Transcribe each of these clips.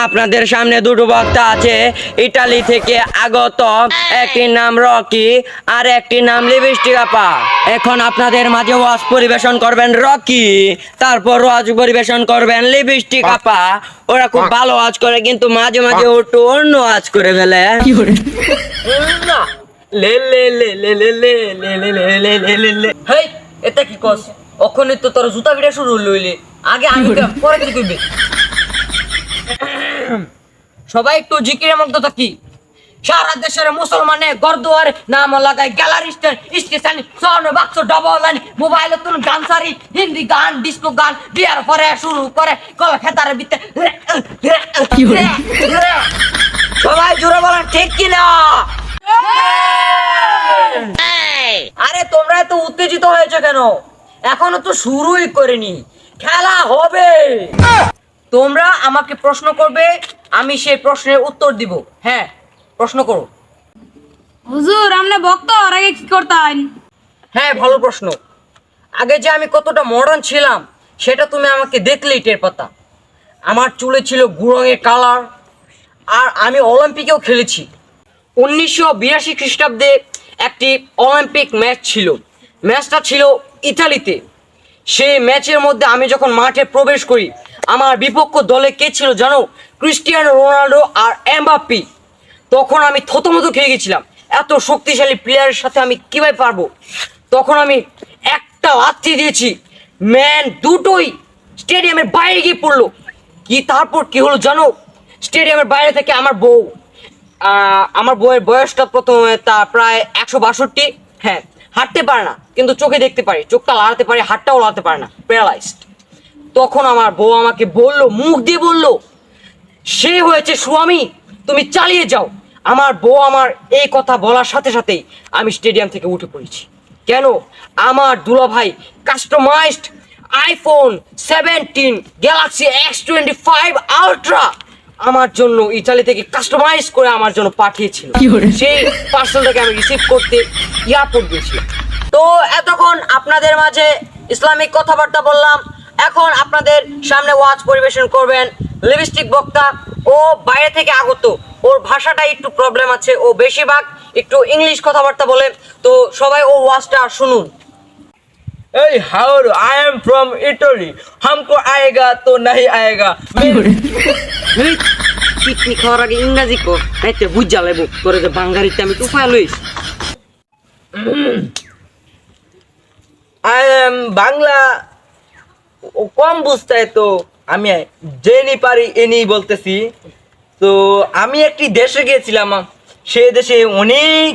আপনাদের সামনে দুটো বক্তা আছে ইটালি থেকে আগত একটি নাম রকি আর একটি নাম লিপস্টিক আপা এখন আপনাদের মাঝে ওয়াজ পরিবেশন করবেন রকি তারপর ওয়াজ পরিবেশন করবেন লিপস্টিক আপা ওরা খুব ভালো ওয়াজ করে কিন্তু মাঝে মাঝে ওটু অন্য ওয়াজ করে ফেলে লে লে লে লে লে লে লে লে লে লে লে লে হেই এটা কি কস অখনই তো তোর জুতা ভিড়া শুরু হইলে আগে আমি পরে কি করবি সবাই একটু জিকিরের মধ্যে থাকি। সারা দেশের মুসলমানে গরদুয়ার নাম লাগায় গ্যালারি স্টেশন সন বাক্স ডবল লাইন মোবাইলে তুমি গান সারি হিন্দি গান ডিস্কো গান বিয়ার পরে শুরু করে কল খেতারে বিতে সবাই জোরে বলেন ঠিক কিনা? আরে তোমরা তো উত্তেজিত হয়েছে কেন? এখনও তো শুরুই করিনি। খেলা হবে। তোমরা আমাকে প্রশ্ন করবে আমি সেই প্রশ্নের উত্তর দিব। হ্যাঁ প্রশ্ন করো। হুজুর আপনি ভক্ত আর আগে কি করতেন হ্যাঁ? ভালো প্রশ্ন। আগে যে আমি কতটা মডার্ন ছিলাম সেটা তুমি আমাকে দেখলেই টের পাতা। আমার চুলে ছিল গুরঙের কালার আর আমি অলিম্পিকেও খেলেছি। উনিশশো বিরাশি খ্রিস্টাব্দে একটি অলিম্পিক ম্যাচ ছিল। ম্যাচটা ছিল ইতালিতে। সেই ম্যাচের মধ্যে আমি যখন মাঠে প্রবেশ করি, আমার বিপক্ষ দলে কে ছিল জানো? ক্রিস্টিয়ানো রোনাল্ডো আর এমবাপ্পি। তখন আমি থতমত খেয়ে গেছিলাম। এত শক্তিশালী প্লেয়ারের সাথে আমি কীভাবে পারব? তখন আমি একটা লাথি দিয়েছি। ম্যান দুটোই স্টেডিয়ামের বাইরে গিয়ে পড়ল। কি তারপর কি হলো জানো? স্টেডিয়ামের বাইরে থেকে আমার বউ আমার বউয়ের বয়সটা প্রথমে তা প্রায় একশো বাষট্টি। হ্যাঁ হাঁটতে পারে না, কিন্তু চোখে দেখতে পারি, চোখটা লাড়াতে পারে, হাতটাও লাড়াতে পারে না প্যারালাইজড তখন আমার বউ আমাকে বলল, মুখ দিয়ে বলল, সে হয়েছে স্বামী তুমি চালিয়ে যাও। আমার বউ আমার এই কথা বলার সাথে সাথেই আমি স্টেডিয়াম থেকে উঠে পড়েছি। কেন? আমার দুলা ভাই customized iPhone seventeen Galaxy X twenty five Ultra আমার জন্য ইতালি থেকে কাস্টমাইজ করে আমার জন্য পাঠিয়েছিল। সেই পার্সেলটাকে আমি রিসিভ করতে এয়ারপোর্ট গিয়েছিলাম। তো এতক্ষণ আপনাদের মাঝে ইসলামিক কথাবার্তা বললাম। এখন আপনাদের সামনে ওয়াজ পরিবেশন করবেন লিপস্টিক বক্তা ও বাইরে থেকে আগত। ওর ভাষাটা একটু প্রবলেম আছে ও বেশিরভাগ একটু ইংলিশ কথাবার্তা বলে। তো সবাই ও ওয়াজটা শুনুন। Hey, how do I am from Italy. हमको आएगा तो नहीं आएगा পিকনিক খাওয়ার আগে ইংরাজি কো নাইতে বুঝা লেবো করে যে বাঙ্গারিতে আমি টুফা লইস I am বাংলা ও কম বুঝতে হয় তো আমি জেনি পারি এনি বলতেছি তো আমি একটি দেশে গিয়েছিলাম সে দেশে অনেক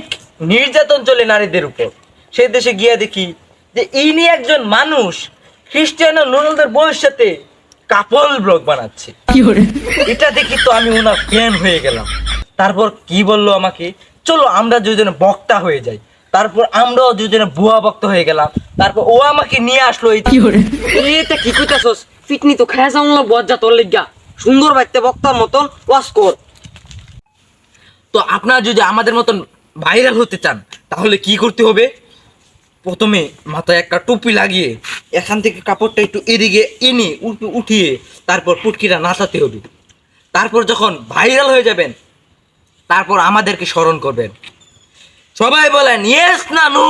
নির্যাতন চলে নারীদের উপর সেই দেশে গিয়ে দেখি যে ইনি একজন মানুষ খ্রিস্টানো রোনালদোর বউয়ের সাথে কাপল ব্লগ বানাচ্ছে। এটা দেখি তো আমি ওনার ফ্যান হয়ে গেলাম। তারপর কি বলল আমাকে? চলো আমরা দুজনে বক্তা হয়ে যাই। তারপর আমরাও দুজনে বুয়া বক্তা হয়ে গেলাম। তারপর ও আমাকে নিয়ে আসলো এই এটা কি কইতাছস? পিকনি তো খায়া যাও না বজ্জা তোর লিগা। সুন্দর বাইতে বক্তার মতন ওয়াজ কর। তো আপনারা যদি আমাদের মতন ভাইরাল হতে চান তাহলে কি করতে হবে? প্রথমে মাথায় একটা টুপি লাগিয়ে এখান থেকে কাপড়টা একটু এদিকে এনে উঠ- উঠিয়ে তারপর পুটকিটা নাচাতে হবে। তারপর যখন ভাইরাল হয়ে যাবেন তারপর আমাদেরকে স্মরণ করবেন। সবাই বলেন ইয়েস না নো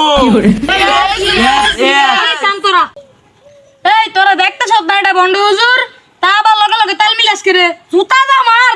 এই তোরা দেখতে সব না এটা বন্ড হুজুর? তা আবার লগে লগে তাল মিলাস করে জুতা দা মার